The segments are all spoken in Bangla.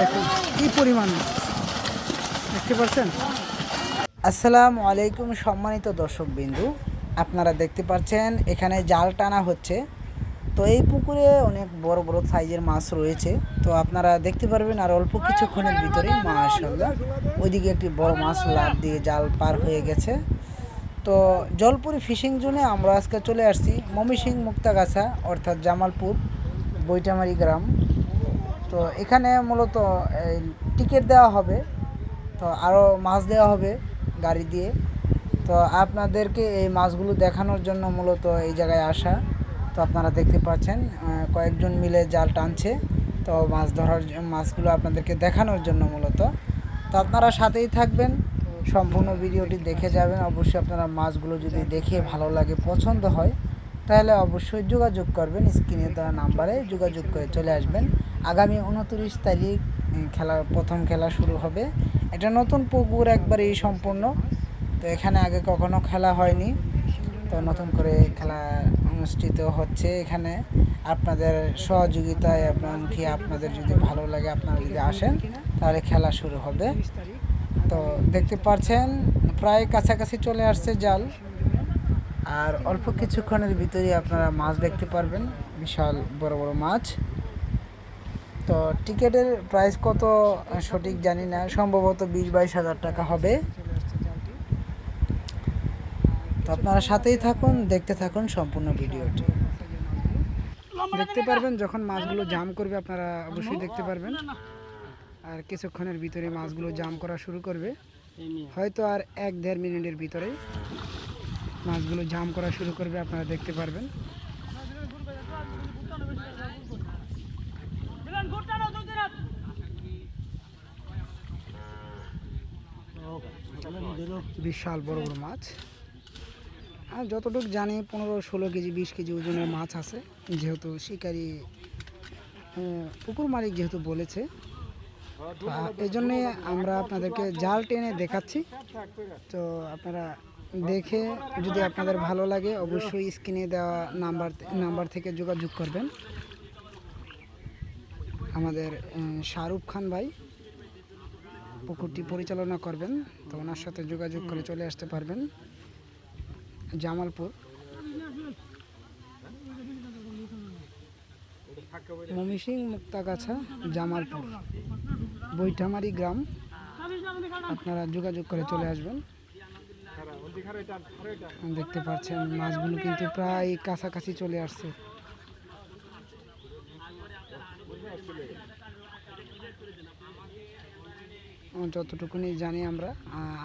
দেখুন পরিমাণ? আসসালামু আলাইকুম সম্মানিত দর্শক বিন্দু আপনারা দেখতে পাচ্ছেন, এখানে জাল টানা হচ্ছে। তো এই পুকুরে অনেক বড় বড় সাইজের মাছ রয়েছে। তো আপনারা দেখতে পারবেন আর অল্প কিছুক্ষণের ভিতরেই মাশাল্লাহ ওইদিকে একটি বড় মাছ লাভ দিয়ে জাল পার হয়ে গেছে। তো জলপুরি ফিশিং জোনে আমরা আজকে চলে আসছি মমিসিং মুক্তাগাছা, অর্থাৎ জামালপুর বৈটামারি গ্রাম। তো এখানে মূলত টিকিট দেওয়া হবে, তো আরও মাছ দেওয়া হবে গাড়ি দিয়ে। তো আপনাদেরকে এই মাছগুলো দেখানোর জন্য মূলত এই জায়গায় আসা। তো আপনারা দেখতে পাচ্ছেন কয়েকজন মিলে জাল টানছে। তো মাছ ধরার মাছগুলো আপনাদেরকে দেখানোর জন্য মূলত। তো আপনারা সাথেই থাকবেন, সম্পূর্ণ ভিডিওটি দেখে যাবেন। অবশ্যই আপনারা মাছগুলো যদি দেখে ভালো লাগে, পছন্দ হয়, তাহলে অবশ্যই যোগাযোগ করবেন। স্ক্রিনে দেওয়া নাম্বারে যোগাযোগ করে চলে আসবেন। আগামী উনত্রিশ তারিখ খেলা, প্রথম খেলা শুরু হবে। এটা নতুন পুকুর একবারেই সম্পূর্ণ। তো এখানে আগে কখনো খেলা হয়নি। তো নতুন করে খেলা অনুষ্ঠিত হচ্ছে এখানে। আপনাদের সহযোগিতায় এবং কি আপনাদের যদি ভালো লাগে, আপনারা যদি আসেন, তাহলে খেলা শুরু হবে। তো দেখতে পাচ্ছেন, প্রায় কাছাকাছি চলে আসছে জাল। আর অল্প কিছুক্ষণের ভিতরেই আপনারা মাছ দেখতে পারবেন। বিশাল বড় বড় মাছ। তো টিকিটের প্রাইস কত, সঠিক জানি না, সম্ভবত বিশ বাইশ হাজার টাকা হবে। তো আপনারা সাথেই থাকুন, দেখতে থাকুন সম্পূর্ণ ভিডিওটি। দেখতে পারবেন যখন মাছগুলো জাম করবে, আপনারা অবশ্যই দেখতে পারবেন। আর কিছুক্ষণের ভিতরে মাছগুলো জাম করা শুরু করবে। হয়তো আর এক দেড় মিনিটের ভিতরেই মাছগুলো জাম করা শুরু করবে, আপনারা দেখতে পারবেন। বিশাল বড় বড় মাছ। আর যতটুকু জানি পনেরো, ষোলো কেজি, বিশ কেজি ওজনের মাছ আছে। যেহেতু শিকারি পুকুর মালিক যেহেতু বলেছে এই জন্যে আমরা আপনাদেরকে জাল টেনে দেখাচ্ছি। তো আপনারা দেখে যদি আপনাদের ভালো লাগে, অবশ্যই স্ক্রিনে দেওয়া নাম্বার নাম্বার থেকে যোগাযোগ করবেন। আমাদের শাহরুখ খান ভাই। পুকুরটি পরিচালনা করবেন, তো ওনার সাথে যোগাযোগ করে চলে আসতে পারবেন। জামালপুর। মমিসিং মুক্তাগাছা, জামালপুর। বৈঠামারি গ্রাম। আপনারা যোগাযোগ করে চলে আসবেন। দেখতে পাচ্ছেন, মাছগুলো কিন্তু প্রায় কাছাকাছি চলে আসছে। যতটুকুনি জানি আমরা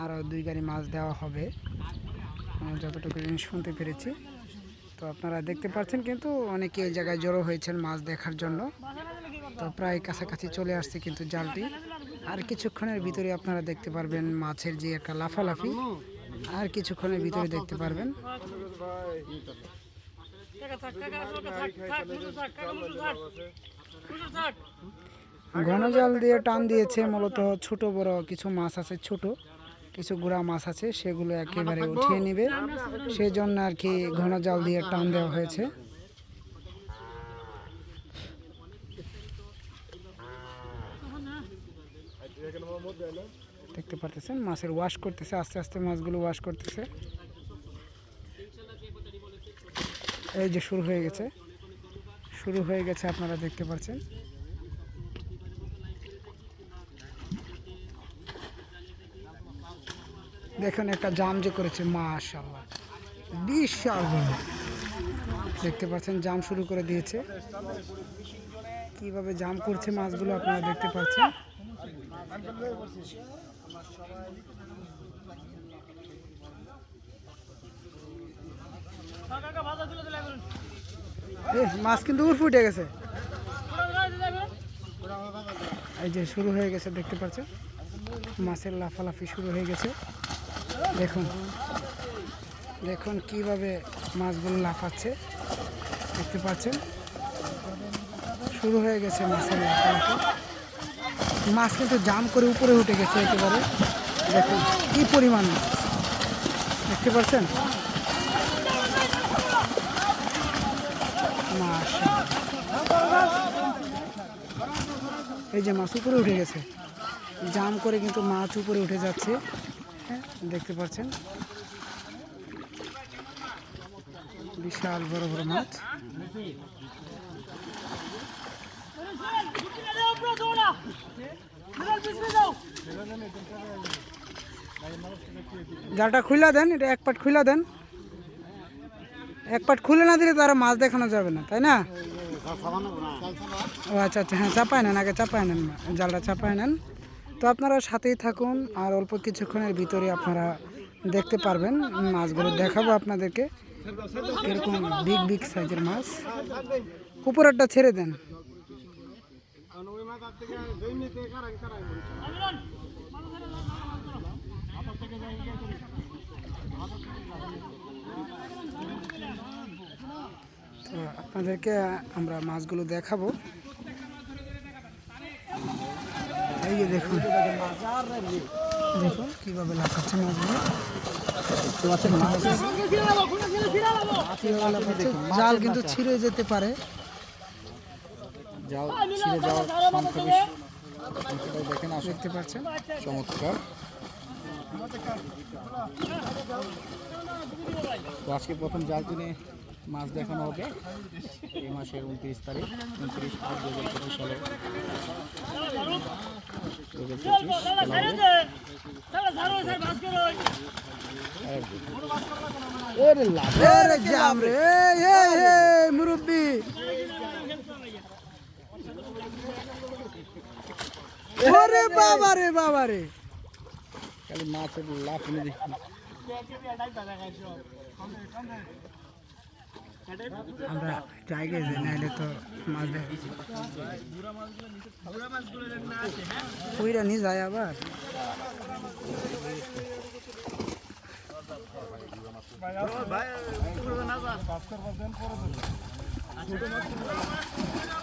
আরও দুই গাড়ি মাছ দেওয়া হবে। যতটুকু শুনতে পেরেছি। তো আপনারা দেখতে পাচ্ছেন কিন্তু অনেকে এই জায়গায় জড়ো হয়েছেন মাছ দেখার জন্য। তো প্রায় কাছাকাছি চলে আসছে কিন্তু জালটি। আর কিছুক্ষণের ভিতরে আপনারা দেখতে পারবেন মাছের যে একটা লাফালাফি। আর কিছুক্ষণের ভিতরে দেখতে পারবেন। ঘন জাল দিয়ে টান দিয়েছে, মূলত ছোট বড় কিছু মাছ আছে, ছোট কিছু গুড়া মাছ আছে, সেগুলো একেবারে উঠিয়ে নেবে। সেই জন্য আর কি ঘন জাল দিয়ে টান দেওয়া হয়েছে। দেখতে পারতেছেন, মাছের ওয়াশ করতেছে, আস্তে আস্তে মাছগুলো ওয়াশ করতেছে। এই যে শুরু হয়ে গেছে, শুরু হয়ে গেছে, আপনারা দেখতে পাচ্ছেন। দেখুন, একটা জাম যে করেছে মাশাল্লাহ বিশাল বড় দেখতে পাচ্ছেন, জাম শুরু করে দিয়েছে। কীভাবে জাম করছে মাছগুলো আপনারা দেখতে পাচ্ছেন। মাছ কিন্তু উড়ফে উঠে গেছে। এই যে শুরু হয়ে গেছে, দেখতে পাচ্ছেন? মাছের লাফালাফি শুরু হয়ে গেছে। দেখুন। দেখুন কীভাবে মাছগুলো লাফাচ্ছে। দেখতে পাচ্ছেন? শুরু হয়ে গেছে মাছের লাফালাফি। মাছ কিন্তু জাম করে উপরে উঠে গেছে একেবারে। দেখুন কি পরিমাণ মাছ। দেখতে পাচ্ছেন? মাশাআল্লাহ। এই যে মাছ উপরে উঠে গেছে। জাম করে কিন্তু মাছ উপরে উঠে যাচ্ছে। হ্যাঁ দেখতে পাচ্ছেন। বিশাল বড় বড় মাছ। জালটা খুলে দেন, এটা এক পাট খুলে দেন। এক পাট খুলে না দিলে তারা মাছ দেখানো যাবে না, তাই না? ও আচ্ছা আচ্ছা হ্যাঁ চাপায় নেন, আগে চাপায় নেন, জালটা চাপায় নেন। তো আপনারা সাথেই থাকুন আর অল্প কিছুক্ষণের ভিতরে আপনারা দেখতে পারবেন। মাছগুলো দেখাবো আপনাদেরকে। এরকম বিগ বিগ সাইজের মাছ। উপরেরটা ছেড়ে দেন। আপনাদেরকে আমরা মাছগুলো দেখাবো। দেখুন। দেখুন কীভাবে লাফাচ্ছে মাছগুলো। জাল কিন্তু ছিঁড়ে যেতে পারে। জাল ছিঁড়ে যাওয়ার দেখেন দেখতে পাচ্ছেন? চমৎকার। তো আজকে প্রথম জাল কিনে মাছ দেখানো হবে এই মাসের উনত্রিশ তারিখ উনত্রিশ আট দু হাজার পঁচিশ সালে মুরব্বি ওরে বাবা রে বাবা রে খালি মাছের লাফিয়ে দেখি আমরা ট্রাই করেছি নাহলে তো মাছ ওইরা নিয়ে যায় আবার? রয়েছে আর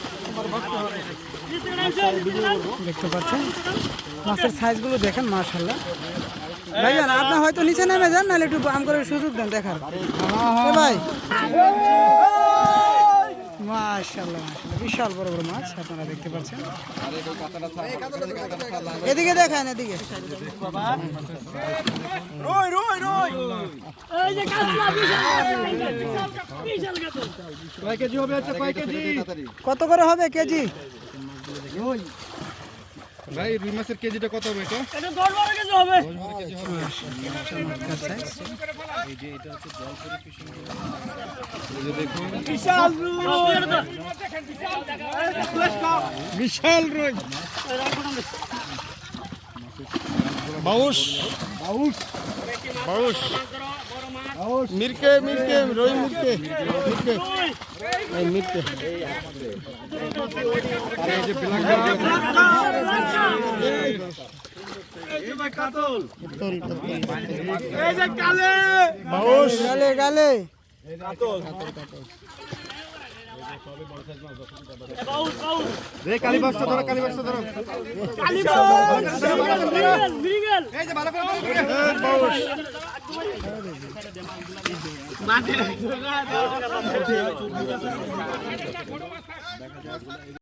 দেখতে পাচ্ছেন? মাছের সাইজগুলো দেখেন মার্শাল্লাহ ভাইজান আপনি হয়তো নিচে নেমে যান, নাহলে একটু আম করে সুযোগ দেন, দেখার। ভাই। মাশাল্লাহ বিশাল বড় বড় মাছ, আপনারা দেখতে পাচ্ছেন। এদিকে দেখান, এদিকে। কত করে হবে কেজি? ভাই রুই মাছের কেজিটা কত হবে এটা? এটা দশ বারো কেজি হবে। এই যে দেখুন বিশাল রুই। বিশাল রুই। বাউস বাউস বাউস মিরকে মিরকে রুই মিরকে মিরকে। এই মিরকে। এই যে ব্ল্যাক এই যে কালে। বাউস গালে গালে। বাউল বাউল রে কালী বাক্স ধরো কালী বাক্স ধরো। কালি বাউল মৃগেল মৃগেল এই যে ভালো করে মাঝে